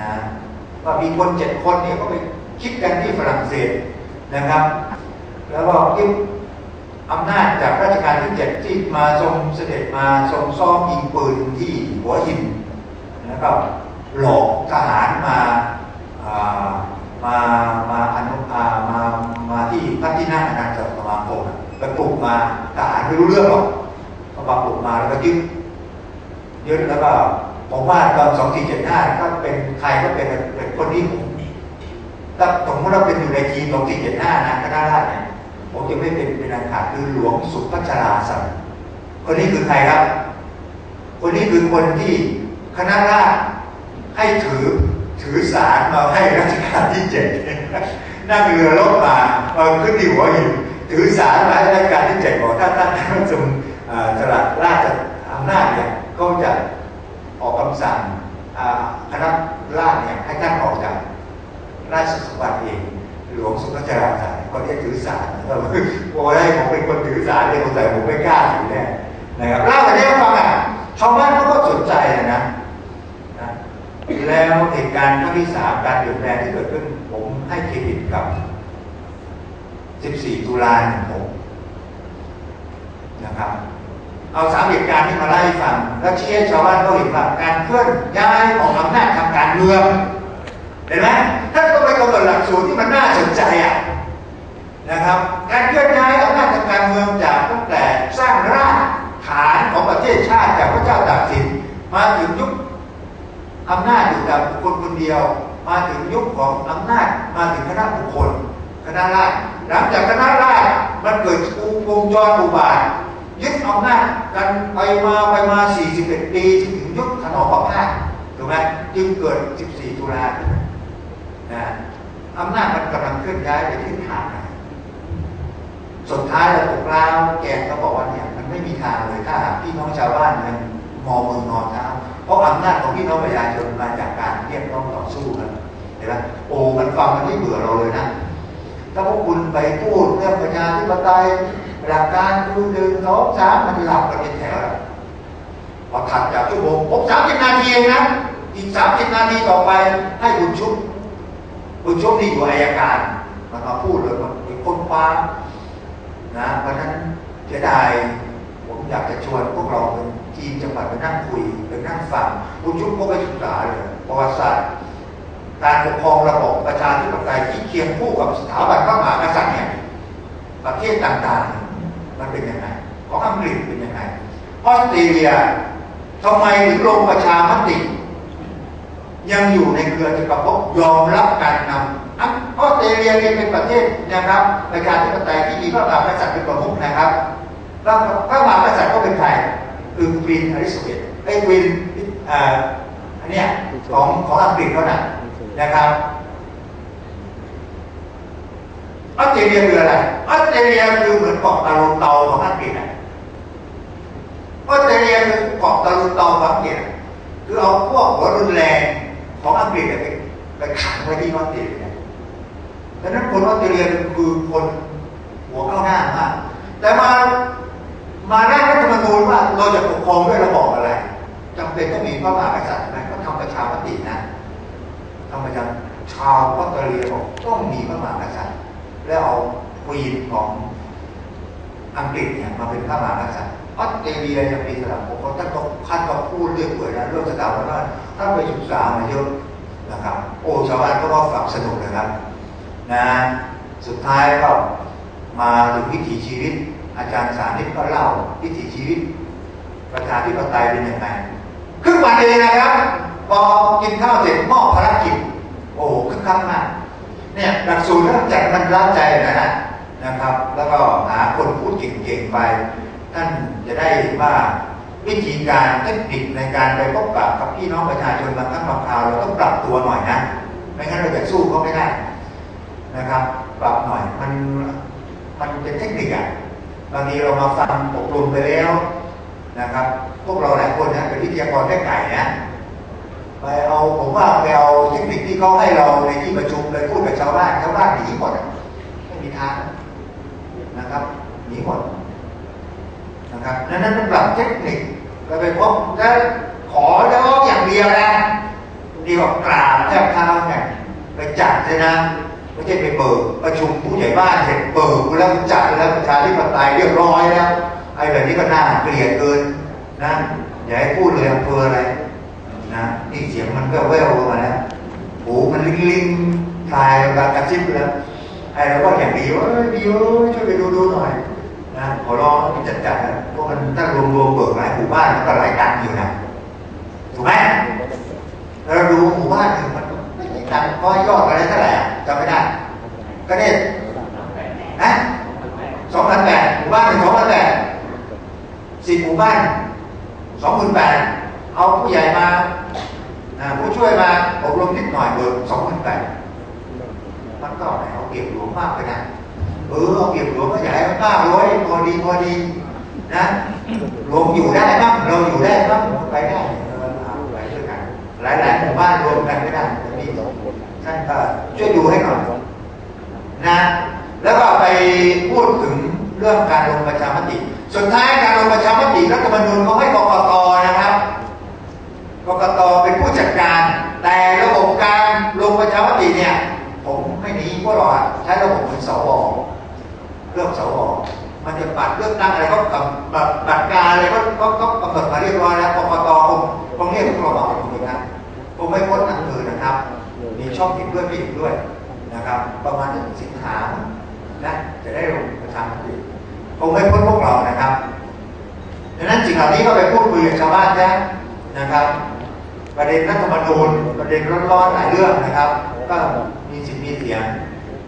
นะว่ามีคนเจ็ดคนเนี่ยก็ไปคิดกันที่ฝรั่งเศสนะครับ แล้วก็ยึดอำนาจจากราชการที่เจ็ดที่มาทรงเสด็จมาทรงซ้อมยิงปืนที่หัวหินนะครับหลอกทหารมามามาอนุมามามาที่พัฒนาอาณาจักรสมาคมไปปลุกมาทหารไม่รู้เรื่องหรอกก็มาปลุกมาแล้วก็ยึดยึดแล้วก็ ผมว่าตอนสองสี่เจ็ดห้าก็เป็นใครก็เป็นเป็นคนที่ผมถ้าสมมติเราเป็นอยู่ในทีมสองสี่เจ็ดห้านะคณะราษฎรเนี่ยผมจะไม่เป็นเป็นอันขาดคือหลวงสุพัชราสันคนนี้คือใครครับ คนนี้คือคนที่คณะราษฎรให้ถือถือสารมาให้รัชกาลที่เจ็ดนั่งเรือลบมามาขึ้นที่หัวหินถือสารมาให้รัชกาลที่เจ็ดบอกถ้าท่านทรงสละราชอำนาจเนี่ยำสั่งคณะราษฎรเนี่ยให้ท่านออกจากราชสมบัติเองหลวงสุภจาราสายก็เรียกถือสารนะครับโอ้ยผมเป็นคนถือสารเนี่ยผมใส่ผมไม่กล้าถือแน่นะครับเล่าแต่นี้ฟังอะชาวบ้านเขาก็สนใจนะนะแล้วเหตุการณ์ครั้งที่สามการเปลี่ยนแปลงที่เกิดขึ้นผมให้เครดิตกับ 14 ตุลา16นะครับ เอาสามเหตุการณ์ที่มาไล่ฟังแล้วชี้ให้ชาวบ้านเขาเห็นว่าการเคลื่อนย้ายของอำนาจทางการเมืองเห็นไหมถ้าต้องไปกำหนดหลักสูตรที่มันน่าสนใจอะนะครับ การเคลื่อนย้ายอำนาจทางการเมืองจากตั้งแต่สร้างรากฐานของประเทศชาติจากพระเจ้าตากสินมาถึงยุคอำนาจอยู่กับบุคคลคนเดียว มาถึงยุคของอำนาจมาถึงคณะบุคคลคณะราษฎรหลังจากคณะราษฎรมันเกิดวงจรอุบาท ยึดอำนาจกันไปมาไปมา 41 ปีถึงยุคขนอมประพาสถูกไหมจึงเกิด 14 ตุลานะอำนาจมันกำลังเคลื่อนย้ายไปที่ทางไหนสุดท้ายเราตกลาวแกก็บอกว่าเนี่ยมันไม่มีทางเลยถ้าพี่น้องชาวบ้านมันมองมือนอนเท้าเพราะอำนาจของพี่น้องประชาชนมาจากการเรียกร้องต่อสู้กันเห็นไหมโอ้มันฟังมันไม่เบื่อเราเลยนะถ้าพวกคุณไปพูดเรื่องประชาธิปไตย หลักการคือหนึ่งสองสามมันหลับกันเป็นแถวพอถัดจากชั่วโมงผมสามสิบนาทีเองนะอีกสามสิบนาทีต่อไปให้บุญชุบบุญชุบนี่อยู่อายการ มันมาพูดเลยมันเป็นคนฟ้านะเพราะนั้นเสียดายผมอยากจะชวนพวกเราเป็นทีมจังหวัดไปนั่งคุยไปนั่งฟังคุณชุบก็ไปศึกษาเลยประวัติศาสตร์การปกครองระบบประชาธิปไตยที่เคียงคู่กับสถาบันพระมหากษัตริย์เนี่ยประเทศต่างๆ มันเป็นยังไงของอังกฤษเป็นยังไงออสเตรเลียทำไมถึงลงประชามติ ยังอยู่ในเครือจักรภพยอมรับการนำออสเตรเลียเป็นประเทศนะครับประชาธิปไตยที่มีพระมหากษัตริย์เป็นประมุขนะครับแล้วพระมหากษัตริย์ก็เป็นใครคือควีนอลิซาเบธไอ้ควีนอันเนี้ยของของอังกฤษเขาน่ะนะครับ ออสเตรเลียคืออะไรออสเตรเลียคือเหมือนเกาะตะลุเตาของอังกฤษนะออสเตรเลียคือเกาะตะลุเตาของอังกฤษคือเอาพวกหัวรุนแรงของอังกฤษไปไปขังไว้ที่ออสเตรเลียดังนั้นคนออสเตรเลียคือคนหัวเข้าหน้ามากแต่มามาได้รัฐธรรมนูญว่าเราจะปกครองด้วยระบอบอะไรจำเป็นต้องมีพระมหากษัตริย์ไหมก็ทำประชามตินะทำประชาชาวออสเตรเลียบอกต้องมีพระมหากษัตริย์ แล้วเอาควีนของอังกฤษเนี่ยมาเป็นพระมหากษัตริย์ออสเตรเลียยังมีสลับปกครองท่านก็ท่านก็พูดเรื่องเปื่อยนะเรื่องสถาบันท่านไปศึกษามาเยอะนะครับ โอ้ชาวบ้านก็ว่าฝังสนุกนะครับนะสุดท้ายก็มาถึงวิถีชีวิต อาจารย์สานิตก็เล่าวิถีชีวิต ประชาธิปไตยเป็นยังไงครึ่งวันเองนะครับพอกินข้าวเสร็จมอบภารกิจ โอ้คึกคักมาก เนี่ยหลักสูตรเรื่องจัดมันรับใจนะฮะนะครับ แล้วก็หาคนพูดเก่งๆไปท่านจะได้เห็นว่าวิธีการเทคนิคในการไปพบปะกับพี่น้องประชาชนบางครั้งบางคราวเราต้องปรับตัวหน่อยนะไม่งั้นเราจะสู้เขาไม่ได้นะครับ ปรับหน่อยมันมันเป็นเทคนิคอะบางทีเรามาฟังอบรมไปแล้วนะครับ พวกเราหลายคนนะเป็นวิทยากรแค่ไก่นะ ไปเอาผมว่าไปเอาเทคนิคที่เขาให้เราในที่ประชุมเลยพูดกับชาวบ้านชาวบ้านหนีหมดไม่มีทางนะครับหนีหมดนะครับนั้นนั้นต้องปรับเทคนิคเราไปพบแล้วขอแล้วอย่างเดียวนะนี่ก็กราบแทบเท้าเนี่ยไปจัดเลยนะไม่ใช่ไปเบิกประชุมผู้ใหญ่บ้านเสร็จเบิกแล้วจัดแล้วประชาธิปไตยเรียบร้อยแล้วไอ้แบบนี้ก็น่าเกลียดเกินนะอย่าให้พูดเลยอำเภออะไร นะนี่เสียงมันก็แว่วมาแล้วหูมันลิงลิงทายแบบกระซิบแล้วไอ้เราก็อย่างดีว่าดีเว้ช่วยไปดูดูหน่อยนะขอร้องจัดจัดนะพวกมันถ้ารวมรวมเบิกหลายหมู่บ้านก็หลายตังอยู่นะถูกไหมเราดูหมู่บ้านหนึ่งมันไม่กี่ตังค์เพราะยอดอะไรเท่าไหร่อะจำไม่ได้ก็เนี่ยนะสองพันแปดหมู่บ้านหนึ่งสองพันแปดสิบหมู่บ้านสองหมื่นแปดเอาผู้ใหญ่มา ช่วยมาอบรมนิดหน่อยเบิกสองหมื่นแปดมันก็เอาเก็บหลวงมากไปนะเออเอาเก็บหลวงก็ใหญ่มันก้าร้อยพอดีพอดี นะหลวงอยู่ได้บ้างเราอยู่ได้บ้างไปได้เออไปด้วยกันหลายๆหมู่บ้านรวมกันไม่ได้จะมีท่านก็ช่วยดูให้หน่อยนะ แล้วก็ไปพูดถึงเรื่องการลงประชามติ สุดท้ายการลงประชามติรัฐธรรมนูญเขาให้กกตนะครับกกต จัดการ แต่ระบบการลงประชามติเนี่ย ผมไม่หนีพวกเราอใช้ระบบเหมือนสวเรื่องสวมันจะปัดเลือกตั้งอะไรก็กำบัตรบัตรการอะไรก็ก็ก็กำหนดมาเรียบร้อยแล้วกกตคงคงเรียกพวกเราเอาถูกไหมครับคงไม่พ้นหนังสือนะครับ มีช่องเห็นด้วยไม่ด้วยนะครับ ประมาณหนึ่งสิงหานะจะได้ลงประชามติคงไม่พ้นพวกเรานะครับดังนั้นสิ่งเหล่านี้ก็ไปพูดคุยกับชาวบ้านนะนะครับ ประเด็นรัฐธรรมนูญประเด็นร้อนๆหลายเรื่องนะครับ ก็มีสิทธิ์มีเสียง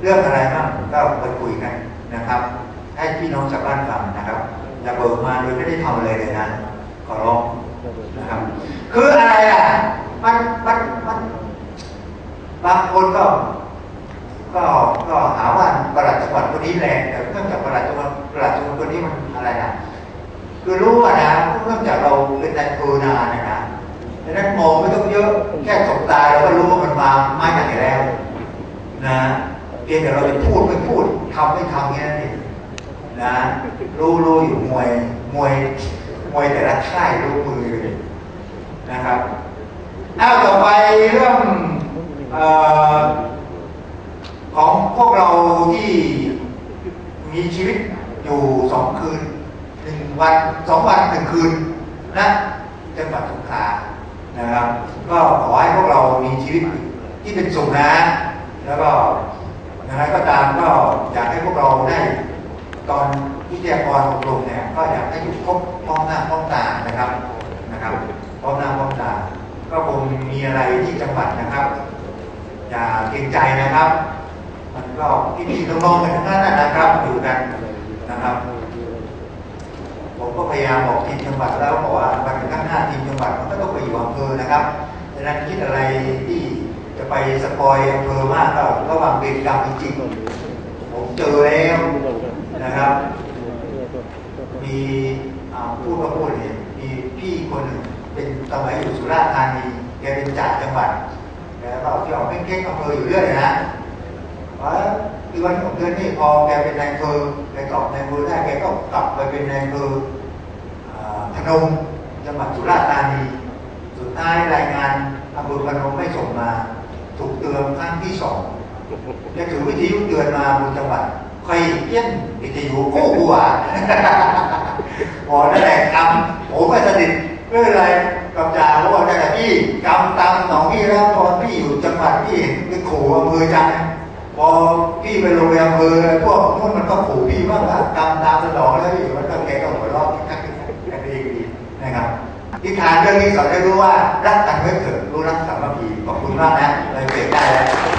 เรื่องอะไรบ้างก็ไปคุยกันนะครับ ให้พี่น้องชาวบ้านฟังนะครับอย่าเบิกมาโดยไม่ได้ทำอะไรเลยนะขอร้องนะครับ คืออะไรอะมันมันมันบางคนก็ ก็ก็หาว่าประหลัดจังหวัดคนนี้แรงแต่เนื่องจากประหลัดจังหวัดประหลัดจังหวัดคนนี้มันอะไรนะคือรู้ว่านะเนื่องจากเราเป็นนายอำเภอนานนะนะ ดังนั้นมองไม่ต้องเยอะ แค่สบตาเราก็รู้ว่ามันมามาอย่างไรแล้วนะเพียงแต่เราจะพูดไม่พูดทำไม่ทำแค่นั้นเองนะรู้รู้อยู่มวยมวยมวยแต่ละค่ายรู้มือเลยนะครับเอาต่อไปเรื่องอของพวกเราที่มีชีวิตอยู่สองคืนหนึ่งวันสองวันหนึ่งคืนนะจังหวัดสงขลา นะครับ ก็ขอให้พวกเรามีชีวิตที่เป็นสุขนะ แล้วก็อย่างไรก็ตามก็อยากให้พวกเราได้ตอนวิทยากรอบรมเนี่ยก็อยากให้อยู่ครบพร้อมหน้าพร้อมตานะครับนะครับพร้อมหน้าพร้อมตา ก็คงมีอะไรที่จังหวัดนะครับ อย่าเกรงใจนะครับ มันก็พี่ๆน้องๆกันทั้งนั้นนะครับอยู่กันนะครับ ยายามบอกทีมจังหวัดแล้วบอกว่าวันข้างหน้าทีมจังหวัดมันก็ต้องไปอยู่อำเภอนะครับดังนั้นคิดอะไรที่จะไปสปอยอำเภอมากก็ระหว่างเวรกรรมจริงๆผมเจอแล้วนะครับ มีพูดก็พูดเนี่ยมีพี่คนหนึ่งเป็นสมัยอยู่สุราษฎร์ธานีแกเป็นจ่าจังหวัดแกก็ที่ออกเก่งๆอำเภออยู่เรื่อยนะว่าคือวันของเดือนนี้พอแกเป็นนายอำเภอแกกลับนายอำเภอได้แกก็กลับไปเป็นนายอำเภอ พนมจังหวัดสุราษฎร์ธานีสุดท้ายรายงานอำเภอพนมไม่ส่งมา ถูกเตือนครั้งที่สองจะถือวิทยุเตือนมาบนจังหวัดใครเอี้ยนวิทยุกู้กลัวบอกนั่นแหละกรรมผมก็สนิทไม่เป็นไรกับจ่าเขาบอกแต่พี่กรรมตามหนองพี่แล้วตอนพี่อยู่จังหวัดพี่เห็นขู่อำเภอจังพอพี่ไปโรงเรียนอำเภอพวกนู้นมันก็ขู่พี่บ้างละกรรมตามสนองแล้วพี่มันก็แกก็หัวเราะกัน นะครับที่ทานเรื่องนี้สอนให้รู้ว่ารักกันไว้เถิดรู้รักสามัคคีขอบคุณมากนะเลยเบรกได้แล้ว